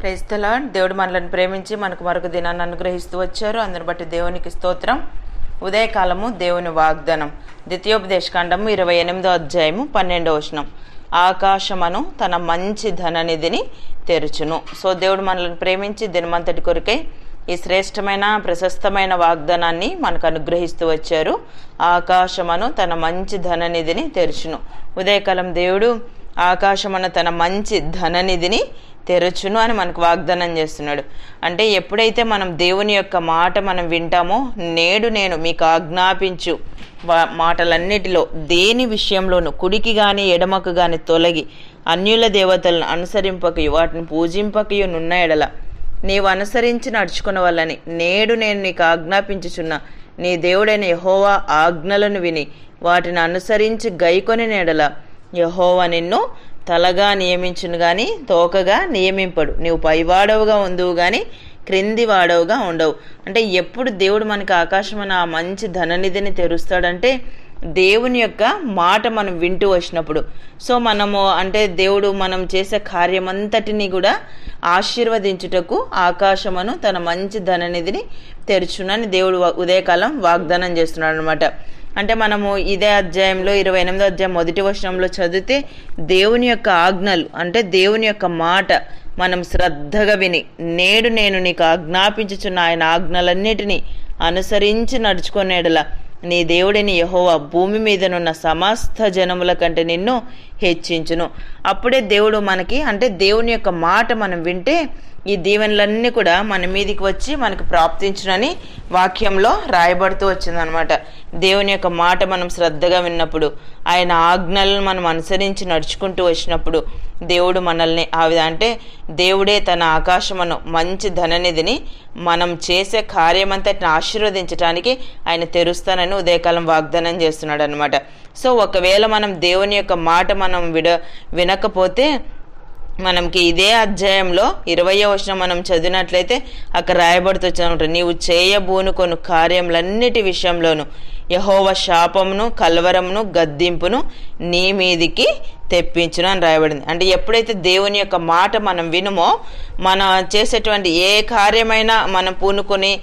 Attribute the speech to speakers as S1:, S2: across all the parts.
S1: క్రైస్తలా దేవుడు మనల్ని ప్రేమించి మనకు మరొక దినాన్ని అనుగ్రహిస్తూ వచ్చారు. అందుని బట్టి దేవునికి స్తోత్రం. ఉదయకాలము దేవుని వాగ్దానం. ద్వితీయోపదేశకాండము ఇరవై ఎనిమిదో అధ్యాయము పన్నెండో వచనం. ఆకాశమను తన మంచి ధననిధిని తెరుచును. సో దేవుడు మనల్ని ప్రేమించి దినమంతటి కొరకై ఈ శ్రేష్టమైన ప్రశస్తమైన వాగ్దానాన్ని మనకు అనుగ్రహిస్తూ వచ్చారు. ఆకాశమను తన మంచి ధననిధిని తెరుచును. ఉదయకాలం దేవుడు ఆకాశమన తన మంచి ధననిధిని తెరచును అని మనకు వాగ్దానం చేస్తున్నాడు. అంటే ఎప్పుడైతే మనం దేవుని యొక్క మాట మనం వింటామో నేడు నేను మీకు ఆజ్ఞాపించు మాటలన్నిటిలో దేని విషయంలోనూ కుడికి కానీ ఎడమకు కానీ తొలగి అన్యుల దేవతలను అనుసరింపకయు వాటిని పూజింపకయు నున్న ఎడల. నీవు అనుసరించి నడుచుకున్న వాళ్ళని నేడు నేను నీకు ఆజ్ఞాపించుచున్న నీ దేవుడైన యహోవా ఆజ్ఞలను విని వాటిని అనుసరించి గైకొని నెడల యహోవా నిన్ను తలగా నియమించును గాని తోకగా నియమింపడు. నీవు పైవాడవుగా ఉందువు గాని క్రింది వాడవుగా ఉండవు. అంటే ఎప్పుడు దేవుడు మనకి ఆకాశం ఆ మంచి ధననిధిని తెరుస్తాడంటే దేవుని యొక్క మాట మనం వింటూ వచ్చినప్పుడు. సో మనము అంటే దేవుడు మనం చేసే కార్యమంతటిని కూడా ఆశీర్వదించుటకు ఆకాశమును తన మంచి ధననిధిని తెరుచునని దేవుడు ఉదయకాలం వాగ్దానం చేస్తున్నాడు అనమాట అంటే మనము ఇదే అధ్యాయంలో ఇరవై ఎనిమిదో అధ్యాయం మొదటి వచనంలో చదివితే దేవుని యొక్క ఆజ్ఞలు అంటే దేవుని యొక్క మాట మనం శ్రద్ధగా విని నేడు నేను నీకు ఆజ్ఞాపించుచున్న ఆయన ఆజ్ఞలన్నిటినీ అనుసరించి నడుచుకునేడలా నీ దేవుడిని యహోవా భూమి మీదనున్న సమస్త జనముల కంటే నిన్ను హెచ్చించును. అప్పుడే దేవుడు మనకి అంటే దేవుని యొక్క మాట మనం వింటే ఈ దీవెనలన్నీ కూడా మన మీదికి వచ్చి మనకు ప్రాప్తించునని వాక్యంలో రాయబడుతూ వచ్చిందనమాట. దేవుని యొక్క మాట మనం శ్రద్ధగా విన్నప్పుడు ఆయన ఆజ్ఞలను మనం అనుసరించి నడుచుకుంటూ వచ్చినప్పుడు దేవుడు మనల్ని ఆ విధ అంటే దేవుడే తన ఆకాశమును మంచి ధననిధిని మనం చేసే కార్యమంతటిని ఆశీర్వదించడానికి ఆయన తెరుస్తానని ఉదయకాలం వాగ్దానం చేస్తున్నాడు అనమాట సో ఒకవేళ మనం దేవుని యొక్క మాట మనం విడ వినకపోతే మనకి ఇదే అధ్యాయంలో ఇరవయో వచనం మనం చదివినట్లయితే అక్కడ రాయబడుతూ నీవు చేయబూనుకొను కార్యములన్నిటి విషయంలోను యహోవ శాపమును కలవరమును గద్దింపును నీ మీదికి తెప్పించును అని రాయబడింది. అంటే ఎప్పుడైతే దేవుని యొక్క మాట మనం వినుమో మన చేసేటువంటి ఏ కార్యమైనా మనం పూనుకొని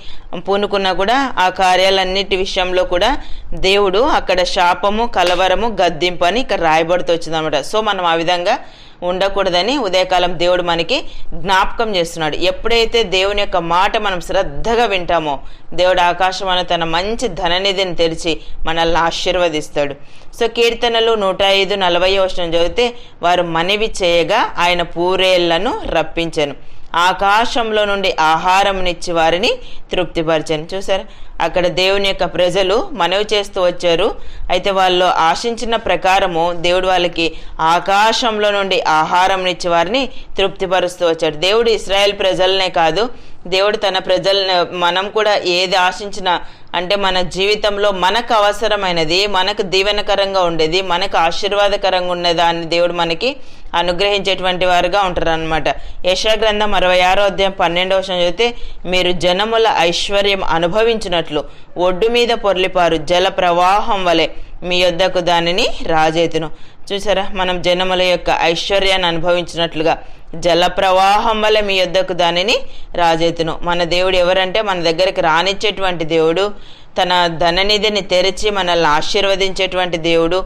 S1: పూనుకున్నా కూడా ఆ కార్యాలన్నిటి విషయంలో కూడా దేవుడు అక్కడ శాపము కలవరము గద్దింపు అని ఇక్కడ రాయబడుతూ వచ్చింది అనమాట సో మనం ఆ విధంగా ఉండకూడదని ఉదయకాలం దేవుడు మనకి జ్ఞాపకం చేస్తున్నాడు. ఎప్పుడైతే దేవుని యొక్క మాట మనం శ్రద్ధగా వింటామో దేవుడు ఆకాశం తన మంచి ధననిధిని తెరిచి మనల్ని ఆశీర్వదిస్తాడు. సో కీర్తనలు నూట ఐదు నలభై వర్షం చదివితే వారు మనవి చేయగా ఆయన పూరేళ్ళను రప్పించాను. ఆకాశంలో నుండి ఆహారంనిచ్చి వారిని తృప్తిపరిచాను. చూసారా? అక్కడ దేవుని యొక్క ప్రజలు మనవి చేస్తూ వచ్చారు. అయితే వాళ్ళు ఆశించిన ప్రకారము దేవుడు వాళ్ళకి ఆకాశంలో నుండి ఆహారం ఇచ్చి వారిని తృప్తిపరుస్తూ వచ్చాడు దేవుడు ఇస్రాయేల్ ప్రజలనే కాదు. దేవుడు తన ప్రజలను మనం కూడా ఏది ఆశించినా అంటే మన జీవితంలో మనకు అవసరమైనది మనకు దీవెనకరంగా ఉండేది మనకు ఆశీర్వాదకరంగా ఉన్నదాన్ని దేవుడు మనకి అనుగ్రహించేటువంటి వారుగా ఉంటారనమాట యశగ్రంథం యశాగ్రంథం అరవై ఆరో అధ్యాయం పన్నెండవ వచనం చదివితే మీరు జనముల ఐశ్వర్యం అనుభవించినట్లు ఒడ్డు మీద పొర్లిపారు జల ప్రవాహం వలె మీ యొద్దకు దానిని రాజేతును. చూసారా? మనం జనముల యొక్క ఐశ్వర్యాన్ని అనుభవించినట్లుగా జల ప్రవాహం వల్ల మీ యొద్దకు దానిని రాజేతును. మన దేవుడు ఎవరంటే మన దగ్గరికి రానిచ్చేటువంటి దేవుడు తన ధననిధిని తెరిచి మనల్ని ఆశీర్వదించేటువంటి దేవుడు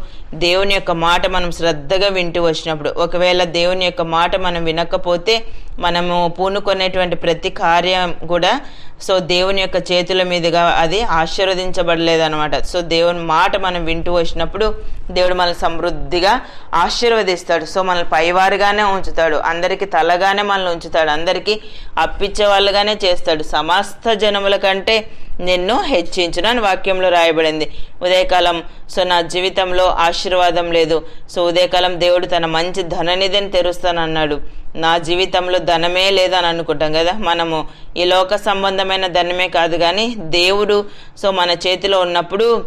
S1: దేవుని యొక్క మాట మనం శ్రద్ధగా వింటూ వచ్చినప్పుడు ఒకవేళ దేవుని యొక్క మాట మనం వినకపోతే మనము పూనుకునేటువంటి ప్రతి కార్యం కూడా సో దేవుని యొక్క చేతుల మీదుగా అది ఆశీర్వదించబడలేదనమాట సో దేవుని మాట మనం వింటూ వచ్చినప్పుడు దేవుడు మనల్ని సమృద్ధిగా ఆశీర్వదిస్తాడు. సో మనల్ని పైవారుగానే ఉంచుతాడు అందరికీ తలగానే మనల్ని ఉంచుతాడు అందరికీ అప్పిచ్చే వాళ్ళుగానే చేస్తాడు. సమస్త జనముల కంటే నిన్ను హెచ్చించును అని వాక్యంలో రాయబడింది. ఉదయకాలం సో నా జీవితంలో ఆశీర్వాదం లేదు. సో ఉదయకాలం దేవుడు తన మంచి ధననిధిని తెరుస్తానన్నాడు. నా జీవితంలో ధనమే లేదని అనుకుంటాం కదా? మనము ఈ లోక సంబంధమైన ధనమే కాదు కానీ దేవుడు సో మన చేతిలో ఉన్నప్పుడు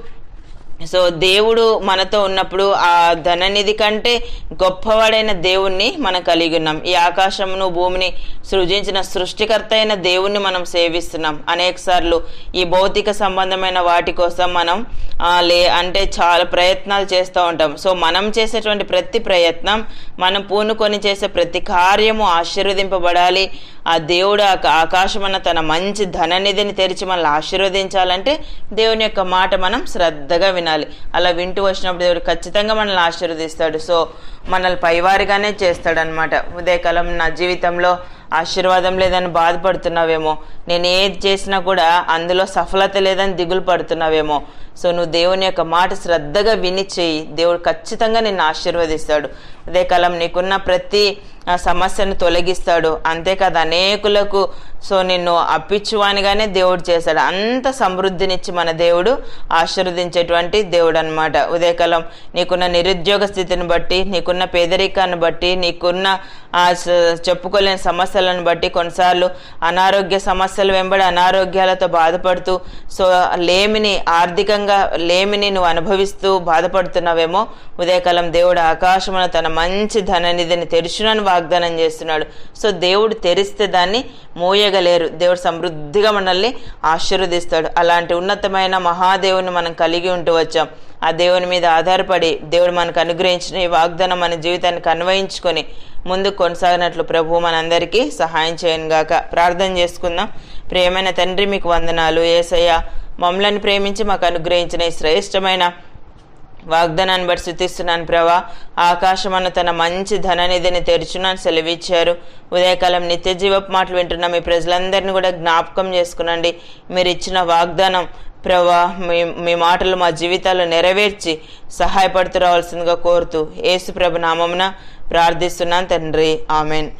S1: సో దేవుడు మనతో ఉన్నప్పుడు ఆ ధననిధి కంటే గొప్పవాడైన దేవుణ్ణి మనం కలిగి ఉన్నాం. ఈ ఆకాశమును భూమిని సృజించిన సృష్టికర్త అయిన దేవుణ్ణి మనం సేవిస్తున్నాం. అనేకసార్లు ఈ భౌతిక సంబంధమైన వాటి కోసం మనం లే అంటే చాలా ప్రయత్నాలు చేస్తూ ఉంటాం. సో మనం చేసేటువంటి ప్రతి ప్రయత్నం మనం పూనుకొని చేసే ప్రతి కార్యము ఆశీర్వదింపబడాలి. ఆ దేవుడు ఆ ఆకాశమన్న తన మంచి ధననిధిని తెరిచి మనల్ని ఆశీర్వదించాలంటే దేవుని యొక్క మాట మనం శ్రద్ధగా వినాలి. అలా వింటూ వచ్చినప్పుడు దేవుడు ఖచ్చితంగా మనల్ని ఆశీర్వదిస్తాడు. సో మనల్ని పైవారిగానే చేస్తాడనమాట ఉదయకాలం నా జీవితంలో ఆశీర్వాదం లేదని బాధపడుతున్నావేమో. నేను ఏది చేసినా కూడా అందులో సఫలత లేదని దిగులు పడుతున్నావేమో. సో నువ్వు దేవుని యొక్క మాట శ్రద్ధగా విని చేయి. దేవుడు ఖచ్చితంగా నిన్ను ఆశీర్వదిస్తాడు. ఉదయకాలం నీకున్న ప్రతి ఆ సమస్యను తొలగిస్తాడు. అంతేకాదు అనేకులకు సో నిన్ను అప్పించువానిగానే దేవుడు చేశాడు. అంత సమృద్ధినిచ్చి మన దేవుడు ఆశీర్వదించేటువంటి దేవుడు అనమాట ఉదయకాలం నీకున్న నిరుద్యోగ స్థితిని బట్టి నీకున్న పేదరికాన్ని బట్టి నీకున్న చెప్పుకోలేని సమస్యలను బట్టి కొన్నిసార్లు అనారోగ్య సమస్యలు వెంబడి అనారోగ్యాలతో బాధపడుతూ సో లేమిని ఆర్థికంగా లేమిని నువ్వు అనుభవిస్తూ బాధపడుతున్నావేమో ఉదయకాలం దేవుడు ఆకాశమున తన మంచి ధననిధిని తెరుచునని వాగ్దానం చేస్తున్నాడు. సో దేవుడు తెరిస్తే దాన్ని మోయగలేరు. దేవుడు సమృద్ధిగా మనల్ని ఆశీర్వదిస్తాడు. అలాంటి ఉన్నతమైన మహాదేవుని మనం కలిగి ఉంటూ వచ్చాం. ఆ దేవుని మీద ఆధారపడి దేవుడు మనకు అనుగ్రహించిన ఈ వాగ్దానం మన జీవితానికి అన్వయించుకొని ముందుకు కొనసాగినట్లు ప్రభు మనందరికీ సహాయం చేయను గాక. ప్రార్థన చేసుకుందాం. ప్రియమైన తండ్రి మీకు వందనాలు. ఏసయ్య మమ్మల్ని ప్రేమించి మాకు అనుగ్రహించిన ఈ శ్రేష్టమైన వాగ్దానాన్ని బట్టి శుతిస్తున్నాను ప్రభా. ఆకాశమన్న తన మంచి ధననిధిని తెరుచున్నాను సెలవిచ్చారు. ఉదయకాలం నిత్య జీవపు మాటలు వింటున్న మీ ప్రజలందరినీ కూడా జ్ఞాపకం చేసుకునండి. మీరు ఇచ్చిన వాగ్దానం ప్రభా మీ మీ మాటలు మా జీవితాల్లో నెరవేర్చి సహాయపడుతూ రావాల్సిందిగా కోరుతూ యేసు ప్రభు నామమున ప్రార్థిస్తున్నాను తండ్రి. ఆమెన్.